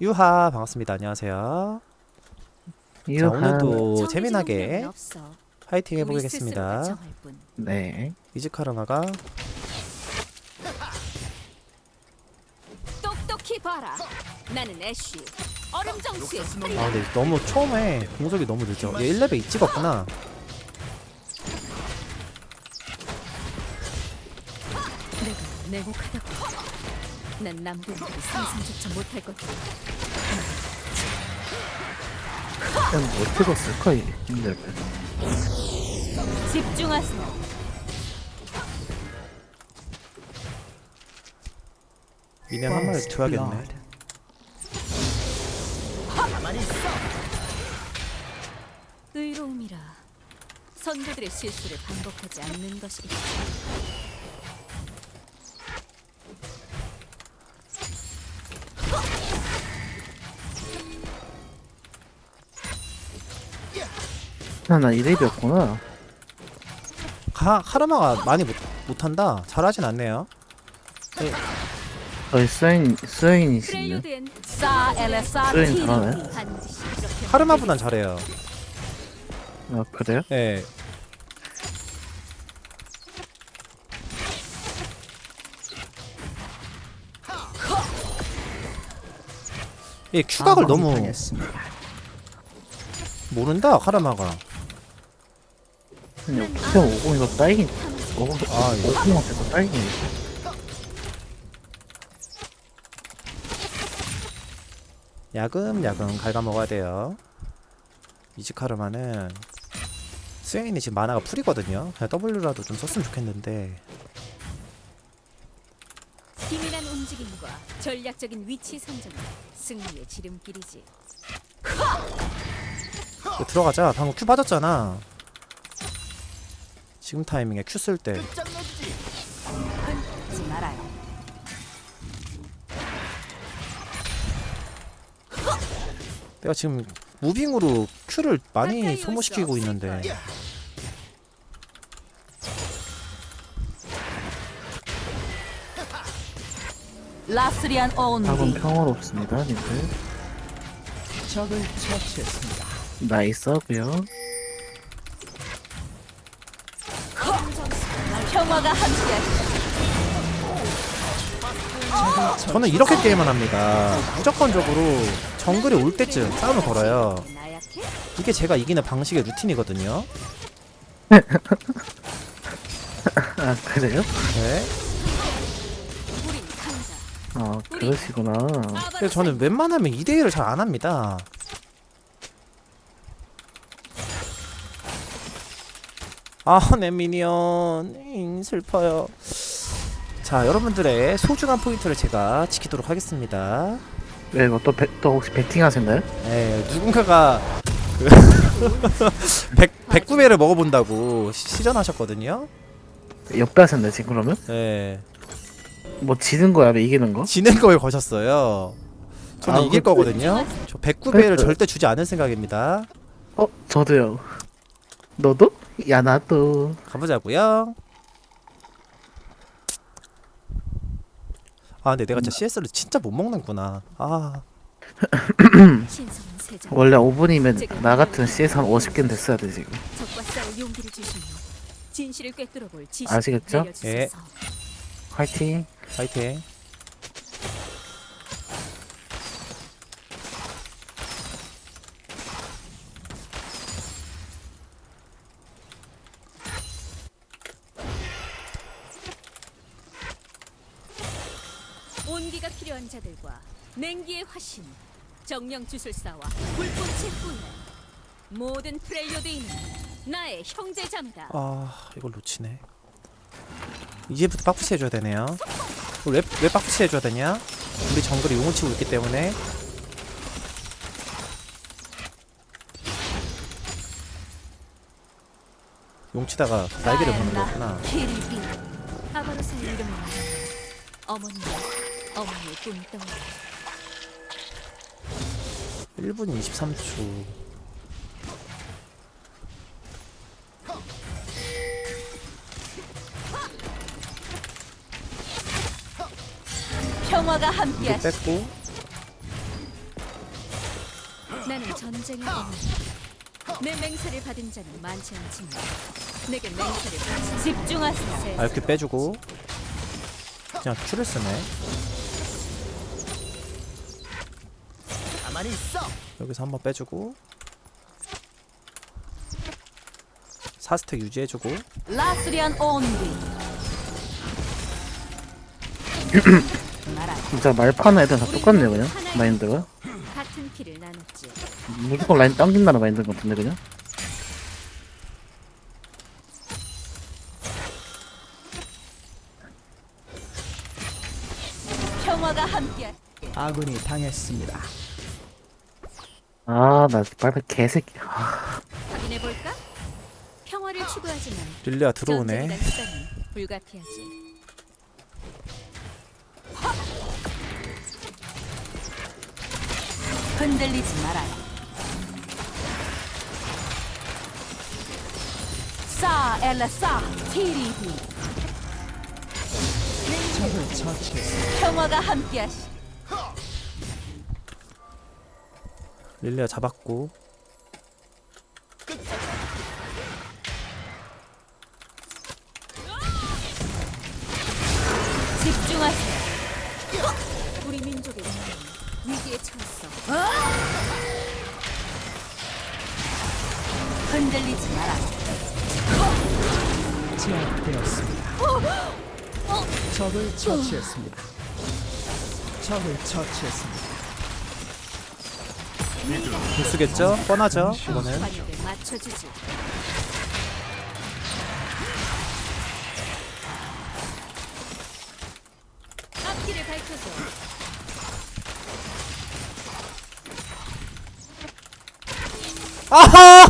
유하 반갑습니다. 안녕하세요. 자 유하. 오늘도 재미나게 파이팅 해보겠습니다. 네. 이즈카르마가 똑똑히 봐라. 나는 애쉬. 얼음 정수의 아. 근데 너무 처음에 공속이 너무 늦죠. 얘 1레벨 2 찍었구나. 내가 냉혹하다고. 난 남들들이 상상조차 못할 것 같아. 그냥 못 찍었을까 이 힘들. 집중하세요. 미니언 한 마리 줘야겠네. 의로움이라 선조들의 실수를 반복하지 않는 것이겠지. 나 이랩이었구나. 가, 카르마가 많이 못, 못한다. 잘하진 않네요. 저희 스웨인 스웨인이시네. 프렐류드엔 사 엘레사 스웨인 티리 잘하네. 반드시 이렇게 카르마보단 잘해요. 아 그래요? 예. 얘 큐각을 너무 모른다 카르마가. 그냥 그냥 오공 이거 딸기. 오공 아, 이거. 오공한테서 딸기. 야금야금 갉아 먹어야 돼요. 이즈카르마는 스웨인이 지금 만화가 풀이거든요. 그냥 W라도 좀 썼으면 좋겠는데 기민한 움직임과 전략적인 위치 선정은 승리의 지름길이지. 들어가자. 방금 큐 빠졌잖아. 지금 타이밍에 큐 쓸 때. 하지 말아요. 내가 지금 무빙으로 큐를 많이 소모시키고 있는데 라스리안 답은 온리 평화롭습니다, 님들. 적을 처치했습니다. 나이스 하고요. 평화가 함께 저는 이렇게 게임을 합니다. 무조건적으로 정글이 올 때쯤 싸움을 걸어요. 나약해? 이게 제가 이기는 방식의 루틴이거든요. 아 그래요? 네. 우린 강자. 아 그러시구나. 그래서 저는 웬만하면 2대1을 잘 안 합니다. 아, 내 미니언. 잉, 슬퍼요. 자, 여러분들의 소중한 포인트를 제가 지키도록 하겠습니다. 왜 이거 또, 배, 또 혹시 베팅 하셨나요? 네, 누군가가 그 백, 백구배를 먹어본다고 시- 시전하셨거든요. 옆에 하셨나요 지금 그러면? 네, 뭐 지는 거야, 왜 이기는 거? 지는 거에 거셨어요. 저는 아, 이길 그- 거거든요. 저 백구배를 그- 절대 주지 않을 생각입니다. 어 저도요. 너도? 야 나도. 가보자고요. 아, 근데 내가 진짜 CS를 진짜 못 먹는구나. 아, 세자. 원래 5분이면 나 같은 CS 한 50개는 됐어야 돼 지금. 적과 싸울 용기를 주시며 진실을 꿰뚫어 볼 지식 아시겠죠? 내려주소서. 화이팅. 파이팅. 온기가 필요한 자들과 냉기의 화신, 정령 주술사와 불꽃의 꿈에 모든 프렐료드인은 나의 형제자매다. 아, 이걸 놓치네. 이제부터 빡푸시 해줘야 되네요. 왜, 왜 빡푸시 해줘야 되냐? 우리 정글이 용을 치고 있기 때문에 용치다가 날개를 보는 거구나. 이름을 말하는 어머니 와 어머니의 꿈덩이 1분 23초. 평화가 이거 함께하시 뺐고 나는 전쟁의 어머니. 내 맹세를 받은 자는 많지 않지만 내게 맹세를 받지 집중하세요. 아 이렇게 빼주고 그냥 큐를 쓰네 가만히 있어. 여기서 한번 빼주고 4스택 유지해주고 라스리안. 말아. 진짜 말 파는 애들 다 똑같네 그냥 마인드가 같은 피를 나눴지. 무조건 라인 당긴다는 마인드 같은데 그냥 평화가 함께. 아군이 당했습니다. 아나 말파 개새끼 아, 확인해 볼까? 평화를 추구하지만 릴리아 들어오네 전쟁이란 수단은 불가피하지. 흔들리지 말아요. 싸 엘라 싸 티리비. 평화가 함께하시. 릴리아 잡았고 집중하세요. 우리 민족의 위기에 처했어. 흔들리지 마라. 제압되었습니다. 적을 처치했습니다. 적을 처치했습니다. 공수겠죠? 뻔하죠 이거는 관역을 맞춰주지. 앞길을 밝혀줘.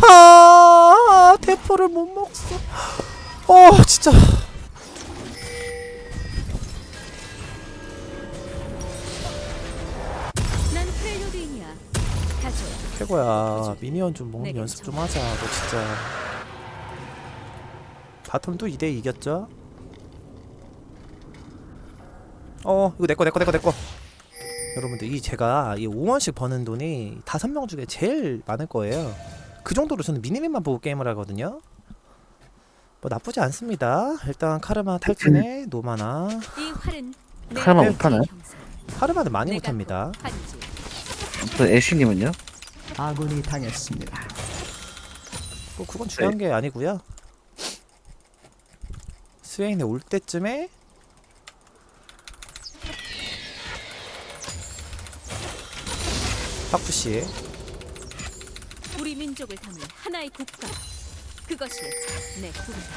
아하 대포를 못 먹었어 어 진짜 최고야. 미니언 좀 먹는 내게 연습 좀 하자 너 진짜. 바텀도 2대 이겼죠? 어 이거 내꺼 내꺼 내꺼 내꺼 여러분들 이 제가 이 5원씩 버는 돈이 다섯 명 중에 제일 많을 거예요. 그 정도로 저는 미니맵만 보고 게임을 하거든요. 뭐 나쁘지 않습니다. 일단 카르마 탈진에 노마나. 이 활은 내 카르마 못하나요? 카르마는 많이 못합니다. 또 애쉬님은요? 아군이 당했습니다. 뭐 그건 중요한 게 아니고요. 스웨인에 올 때쯤에 파쿠시 우리 민족을 담은 하나의 국가. 그것이 내 꿈이다.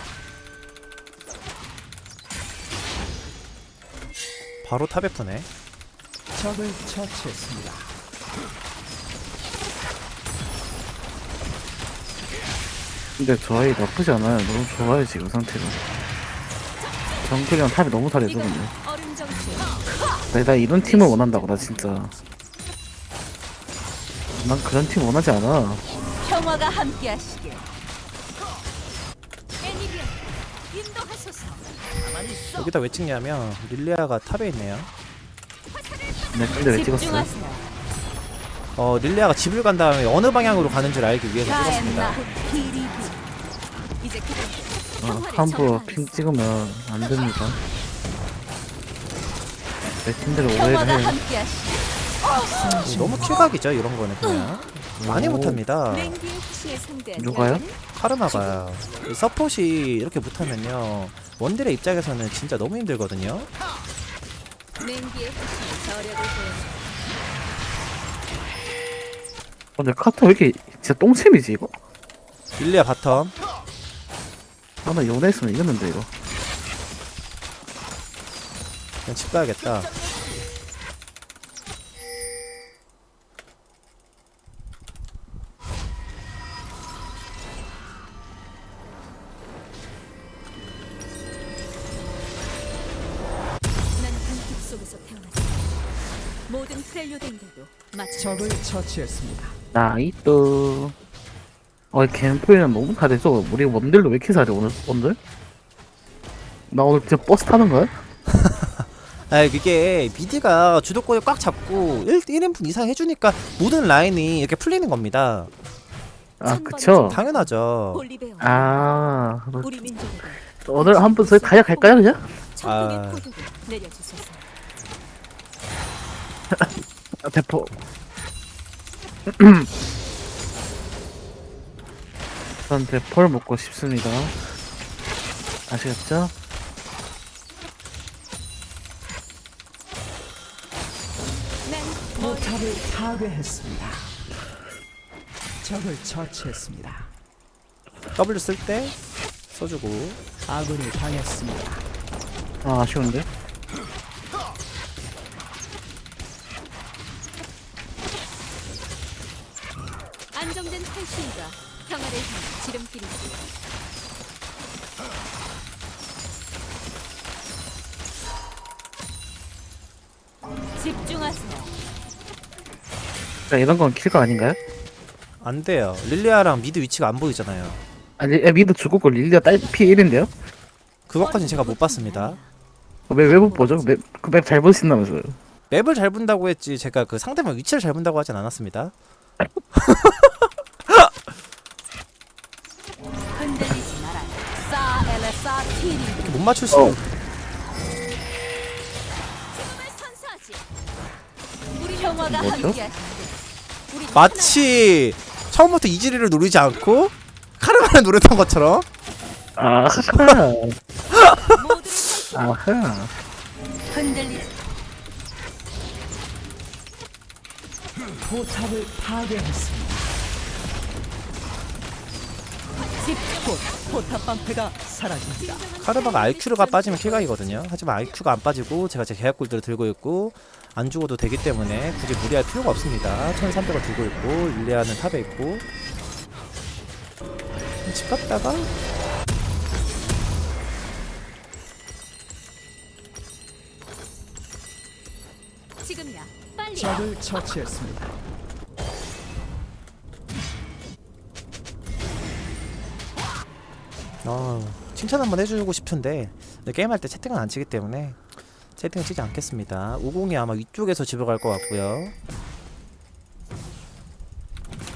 바로 타베프네. 적을 처치했습니다. 근데 저 아이 나쁘지 않아요 너무 좋아요 지금 상태가 정글이랑 탑이 너무 잘해서 근데. 나, 나 이런 팀을 원한다고 나 진짜 난 그런 팀 원하지 않아 평화가 함께하시길. 애니비아 인도하소서. 여기다 왜 찍냐면 릴리아가 탑에 있네요. 내 근데 왜 찍었어? 집중하세요. 어 릴리아가 집을 간 다음에 어느 방향으로 가는 줄 알기 위해서 찍었습니다. 어, 함부로. 핑 찍으면 안 됩니다 내 팀들 오해를 해 함께하시길. 너무 킬각이죠 이런 거는 그냥 많이 오. 못합니다. 누가요? 카르마가요. 이 서폿이 이렇게 못하면요 원딜의 입장에서는 진짜 너무 힘들거든요. 냉기의 후시에 저력을 보여. 근데 카타 왜 이렇게 진짜 똥챔이지 이거? 릴리아 바텀 아나 연애했으면 이겼는데 이거 그냥 집 가야겠다. 속에서. 모든 적을. 처치했습니다. 나이또 어 캠프에는 너무 잘해서 우리 원딜로 왜 이렇게 잘해 오늘 원딜? 나 오늘 진짜 버스 타는 거야? 아 이게 미드가 주도권을 꽉 잡고 1, 1인분 이상 해주니까 모든 라인이 이렇게 풀리는 겁니다 아 그쵸 당연하죠 볼리베어. 아 우리 민족에게 오늘 한번 저희 가야 갈까요 그냥? 천국의 아. 포도를 내려주소서. 아, 대포 전 대포를 먹고 싶습니다 아시겠죠? 난 포탑을 파괴했습니다. 적을 처치했습니다. W 쓸 때 써주고 아군이 당했습니다. 아 아쉬운데? 안정된 탈출과 평화를 향한 지름길이지. 집중하세요. 자 이런 건 킬거 아닌가요? 안 돼요 릴리아랑 미드 위치가 안 보이잖아요 아니 에, 미드 죽었고 릴리아 딸 P1인데요? 그것까진 제가 못 봤습니다 왜왜 못 보죠? 맵잘 보신다면서요 맵을 잘 본다고 했지 제가 그 상대방 위치를 잘 본다고 하진 않았습니다 이렇게 못 맞출 수 어. 뭐죠? 마치 처음부터 이지리를 누르지 않고 카르마를 누르던 것처럼 아하 아하 흔들리지. 포탑을 파괴했습니다. 집중. 포탑 방패가 사라집니다. 카르마가 IQ가 빠지면 킬각이거든요 하지만 IQ가 안 빠지고 제가 제 계약골드를 들고 있고 안 죽어도 되기 때문에 굳이 무리할 필요가 없습니다 1300을 들고 있고 릴리아는 탑에 있고 집 갔다가 지금이야. 빨리. 적을 처치했습니다. 아, 칭찬 한번 해주고 싶은데 게임할 때 채팅은 안 치기 때문에 채팅을 치지 않겠습니다. 50이 아마 위쪽에서 집에 갈것 같고요.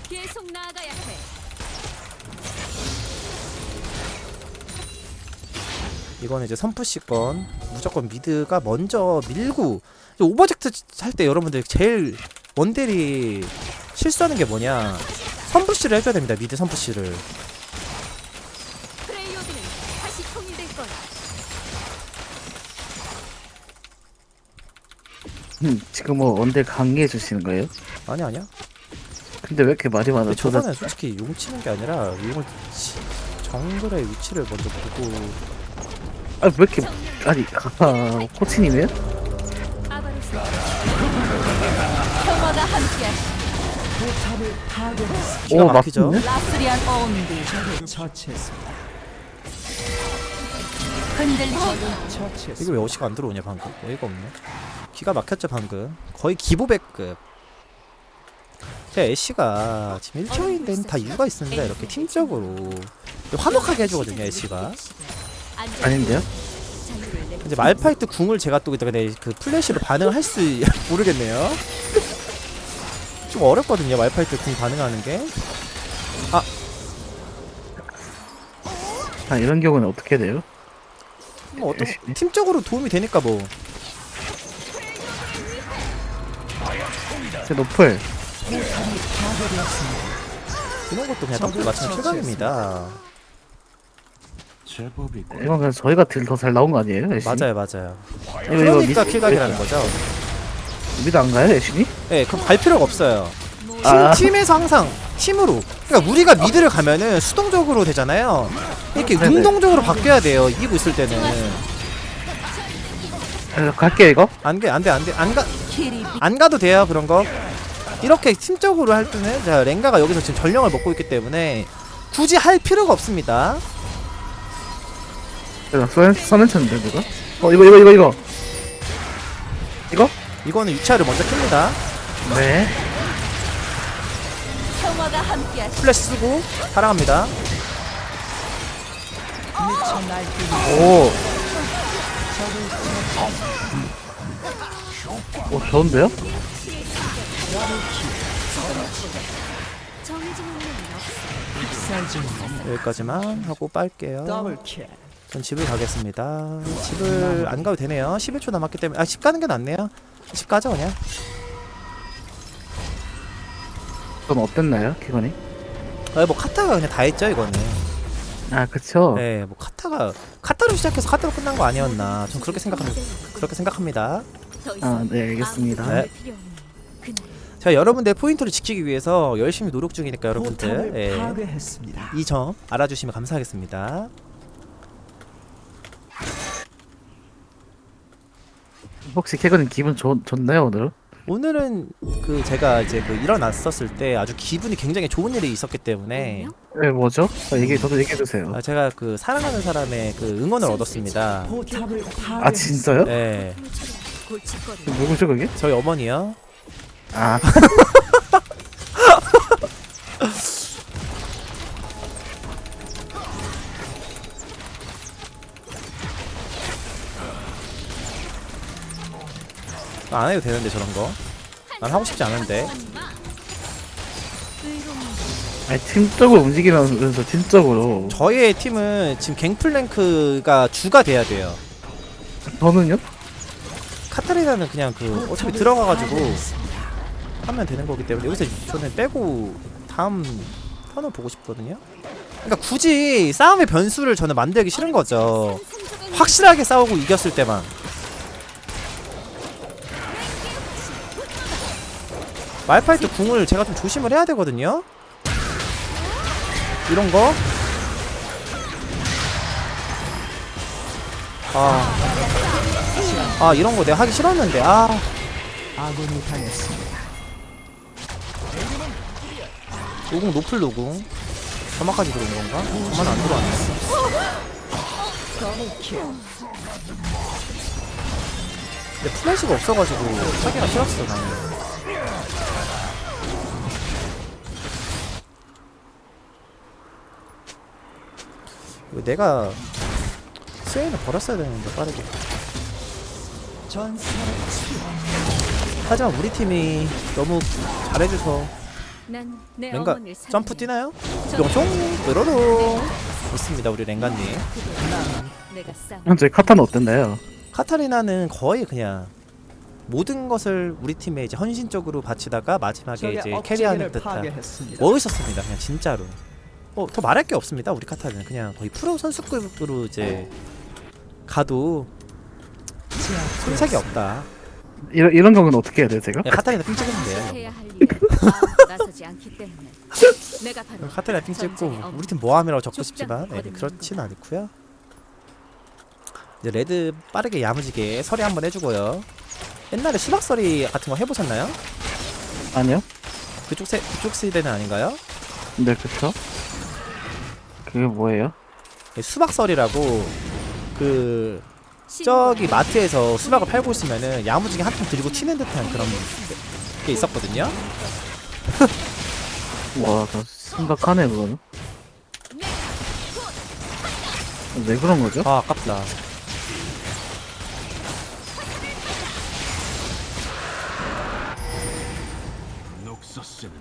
계속 나아가야 해. 이거는 이제 선푸시 건 무조건 미드가 먼저 밀고 오버젝트 할 때 여러분들 제일 원딜이 실수하는 게 뭐냐? 선푸시를 해줘야 됩니다 미드 선푸시를 프레이오드는 다시 통일될 거야. 음, 지금 뭐 원딜 강의해 주시는 거예요? 아니 아니야 근데 왜 이렇게 말이 많아 근데 저번에 솔직히 용 치는 게 아니라 용을 치, 정글의 위치를 먼저 보고 아 왜 이렇게 아니 아, 코치님이에요? 아바로스. 평화가 함께하시. 기가 오, 막히죠 맞네. 라스리안 온디. 흔들리지. 이게. 왜 어시가 안 들어오냐 방금 어이가 없네 기가 막혔죠 방금. 거의 기보백급. 애쉬가 지금 1초인 데는 다 이유가 있습니다 이렇게 팀적으로. 화목하게 해주거든요 애쉬가. 아닌데요? 이제 말파이트 궁을 제가 또 그때 그 플래시로 반응을 할수 모르겠네요. 좀 어렵거든요 말파이트 궁 반응하는 게. 아. 이런 경우는 어떻게 돼요? 뭐 어떤. 팀적으로 도움이 되니까 뭐 제 노플 이런 것도 그냥 떡볶이 맞추면 최강입니다 이건 그냥 저희가 딜더잘 나온 거 아니에요? 애쉬? 맞아요 맞아요 이거 이거 그러니까 미, 킬각이라는 거죠 미드 안 가요 애쉬니? 네, 그럼 갈 필요가 없어요. 팀, 아. 팀에서 항상 팀으로. 그러니까 우리가 미드를 가면은 수동적으로 되잖아요. 이렇게 네네. 능동적으로 바뀌어야 돼요. 이기고 있을 때는 아, 갈게요 이거 안 돼, 안 돼, 안 돼, 안 가, 키리. 안 가도 돼요 그런 거. 이렇게 팀적으로 할 때는 자 랭가가 여기서 지금 전령을 먹고 있기 때문에 굳이 할 필요가 없습니다. 써낸 써낸 쳤는데 누가? 어 이거 이거 이거 이거 이거? 이거는 6차를 먼저 킵니다. 네 평화가 함께하시. 플래시 쓰고. 미쳐 날뛰는 오 오 좋은데요? 여기까지만 하고 빨게요. 전 집을 가겠습니다. 집을 안 가도 되네요. 11초 남았기 때문에 아 집 가는 게 낫네요. 집 가죠 그냥. 전 어땠나요 기건이? 아, 뭐 카타가 그냥 다 했죠 이거는. 아 그쵸 네, 뭐 카타가 카타로 시작해서 카타로 끝난 거 아니었나. 전 그렇게 생각합니다. 그렇게 생각합니다. 아 네 알겠습니다 네. 제가 여러분들 포인트를 지키기 위해서 열심히 노력 중이니까 여러분들 예, 파괴했습니다. 이 점 알아주시면 감사하겠습니다. 혹시 캐건님 기분 좋, 좋나요 오늘? 오늘은 그 제가 이제 그 일어났었을 때 아주 기분이 굉장히 좋은 일이 있었기 때문에? 네 뭐죠? 아, 얘기 저도 얘기해 주세요 아, 제가 그 사랑하는 사람의 그 응원을 얻었습니다. 포탑을. 아 진짜요? 네. 누구죠 그게? 저희 어머니요. 아 안 해도 되는데 저런 거. 난 하고 싶지 않은데. 아니 팀적으로 움직이면서 팀적으로 저희의 팀은 지금 갱플랭크가 주가 돼야 돼요. 저는요? 카타리나는 그냥 그 어차피 들어가가지고 하면 되는 거기 때문에 여기서 저는 빼고 다음 턴을 보고 싶거든요. 그러니까 굳이 싸움의 변수를 저는 만들기 싫은 거죠. 확실하게 싸우고 이겼을 때만. 말파이트 궁을 제가 좀 조심을 해야 되거든요. 이런 거. 아. 아, 이런 거 내가 하기 싫었는데. 아. 아군이 당했습니다. 노궁 노플 노궁. 점화까지 들어온 건가? 저만 안 들어왔네. 근데 플래시가 없어가지고 하기가 싫었어 나는. 이거 내가 스웨인을 버렸어야 되는데 빠르게. 하지만 우리 팀이 너무 잘해줘서 난내 랭가 어머니를 사랑해. 점프 뛰나요? 뿅총 뾰로롱 좋습니다 우리 랭가님 내가. 현재 카타는 어땠나요? 카타리나는 거의 그냥 모든 것을 우리 팀에 이제 헌신적으로 바치다가 마지막에 이제 캐리하는 듯한. 멋있었습니다 그냥 진짜로 뭐더 말할 게 없습니다 우리 카타리는 그냥 거의 프로 선수급으로 이제 가도 손색이 없다 이런 이런 경우는 어떻게 해야 돼요 제가? 그냥 카타리나 삥 찍으면 돼요 해야 할 일에 아무도 나서지 않기 때문에 내가 바로 카타리나 삥 찍고 전쟁의 엄. 우리 팀 모함이라고 적고 싶지만 네, 거듭나는 그렇진 않고요 이제 레드 빠르게 야무지게 서리 한번 해주고요 옛날에 수박 서리 같은 거 해보셨나요? 아니요? 그쪽 세, 그쪽 세대는 아닌가요? 네 그쵸? 그게 뭐예요? 예, 수박설이라고 그 저기 마트에서 수박을 팔고 있으면은 야무지게 한 통 들고 튀는 듯한 그런 게 있었거든요. 와저 심각하네 그거는 왜 그런 거죠? 아 아깝다. 녹서스는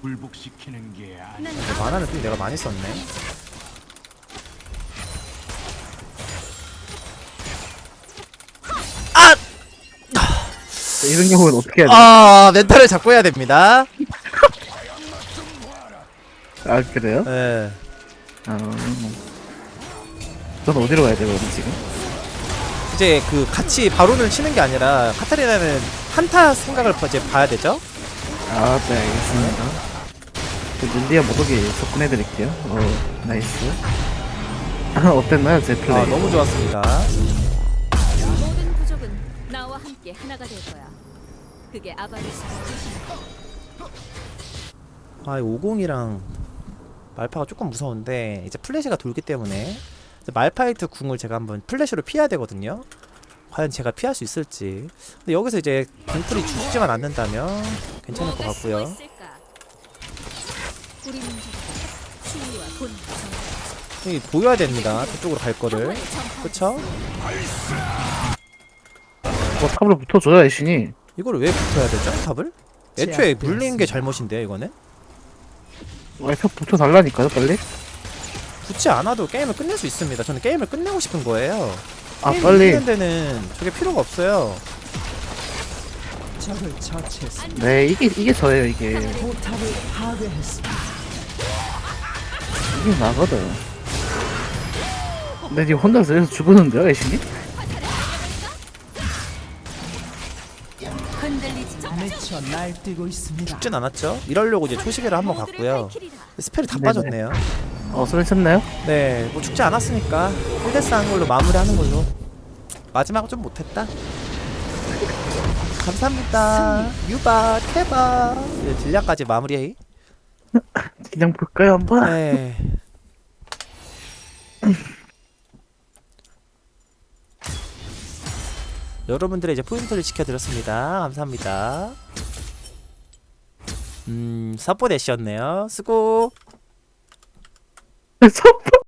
굴복시키는 게 아니 근데 만화는 좀 내가 많이 썼네. 이런 경우는 어떻게 해야 돼요? 아 멘탈을 잡고 해야 됩니다. 아 그래요? 예. 아... 전 어디로 가야 돼요 그럼 지금? 이제 그 같이 바론을 치는 게 아니라 카타리나는 한타 생각을 이제 봐야 되죠. 아, 네, 알겠습니다. 그 릴리아 모독에 접근해드릴게요. 어, 나이스. 아, 어땠나요, 제 플레이? 아 너무 좋았습니다. 모든 부족은 나와 함께 하나가 될 거야. 그게 아바리스 아, 50이랑 말파가 조금 무서운데 이제 플래시가 돌기 때문에 이제 말파이트 궁을 제가 한번 플래시로 피해야 되거든요. 과연 제가 피할 수 있을지. 근데 여기서 이제 갱플이 죽지만 않는다면 괜찮을 것 같고요. 우리 여기 보여야 됩니다. 저쪽으로 갈 거를. 그쵸? 뭐 탑으로 붙어줘야 애신이 이걸 왜 붙어야 되죠? 탑을? 애초에. 물린 게 잘못인데요 이거는? 와이프 붙어달라니까요 빨리 붙지 않아도 게임을 끝낼 수 있습니다 저는 게임을 끝내고 싶은 거예요 아 게임 빨리 끝내는 데는 저게 필요가 없어요 적을 처치했습니다. 네 이게 이게 저예요 이게 포탑을 파괴했습니다. 이게 나거든 근데 지금 혼자서 여기서 죽었는데요 애신이? 흔들리지 날뛰고 있습니다. 죽진 않았죠? 이러려고 이제 초시계를 한번 갔고요. 스펠이 다 네네. 빠졌네요 어 쏘셨나요? 네, 뭐 죽지 않았으니까 1대스 한 걸로 마무리하는 걸로 마지막은 좀 못했다 감사합니다 유바 태바 네, 딜량까지 마무리 그냥 볼까요 한번? 네 여러분들의 이제 포인트를 지켜드렸습니다. 감사합니다. 음 서포 대시였네요. 수고! 섭